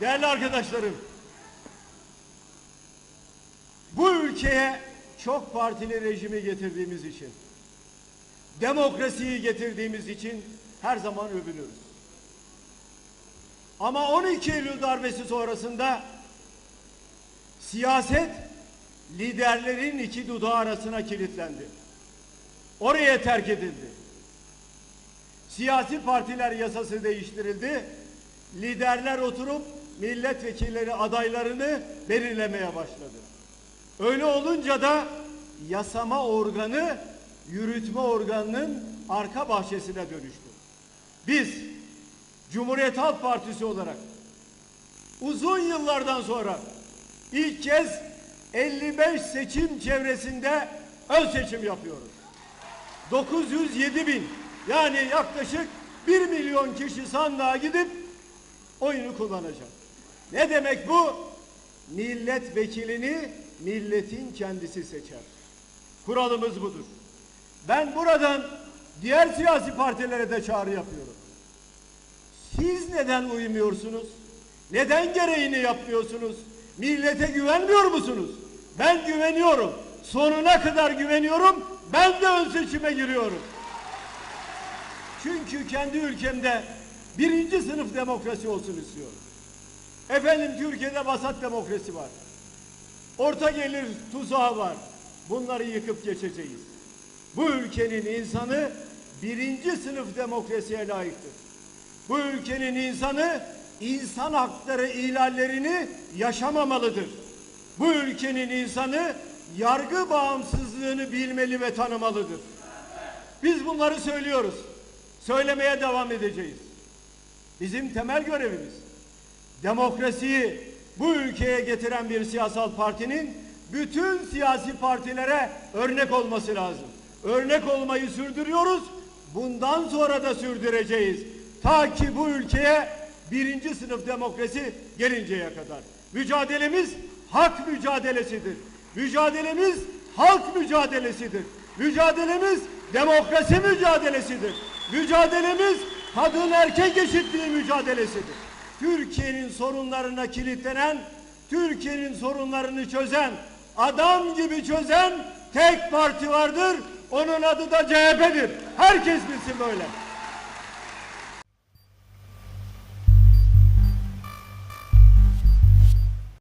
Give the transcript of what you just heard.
Değerli arkadaşlarım, bu ülkeye çok partili rejimi getirdiğimiz için, demokrasiyi getirdiğimiz için her zaman övünüyoruz. Ama 12 Eylül darbesi sonrasında siyaset liderlerin iki dudağı arasına kilitlendi. Oraya terk edildi. Siyasi partiler yasası değiştirildi. Liderler oturup milletvekilleri adaylarını belirlemeye başladı. Öyle olunca da yasama organı yürütme organının arka bahçesine dönüştü. Biz Cumhuriyet Halk Partisi olarak uzun yıllardan sonra ilk kez 55 seçim çevresinde ön seçim yapıyoruz. 907 bin yani yaklaşık 1 milyon kişi sandığa gidip oyunu kullanacak. Ne demek bu? Milletvekilini milletin kendisi seçer. Kuralımız budur. Ben buradan diğer siyasi partilere de çağrı yapıyorum. Siz neden uymuyorsunuz? Neden gereğini yapmıyorsunuz? Millete güvenmiyor musunuz? Ben güveniyorum. Sonuna kadar güveniyorum. Ben de ön seçime giriyorum. Çünkü kendi ülkemde birinci sınıf demokrasi olsun istiyorum. Efendim Türkiye'de vasat demokrasi var. Orta gelir tuzağı var. Bunları yıkıp geçeceğiz. Bu ülkenin insanı birinci sınıf demokrasiye layıktır. Bu ülkenin insanı insan hakları ihlallerini yaşamamalıdır. Bu ülkenin insanı yargı bağımsızlığını bilmeli ve tanımalıdır. Biz bunları söylüyoruz. Söylemeye devam edeceğiz. Bizim temel görevimiz demokrasiyi bu ülkeye getiren bir siyasal partinin bütün siyasi partilere örnek olması lazım. Örnek olmayı sürdürüyoruz. Bundan sonra da sürdüreceğiz. Ta ki bu ülkeye birinci sınıf demokrasi gelinceye kadar. Mücadelemiz hak mücadelesidir. Mücadelemiz halk mücadelesidir. Mücadelemiz demokrasi mücadelesidir. Mücadelemiz kadın erkek eşitliği mücadelesidir. Türkiye'nin sorunlarına kilitlenen, Türkiye'nin sorunlarını çözen, adam gibi çözen tek parti vardır. Onun adı da CHP'dir. Herkes bilsin böyle.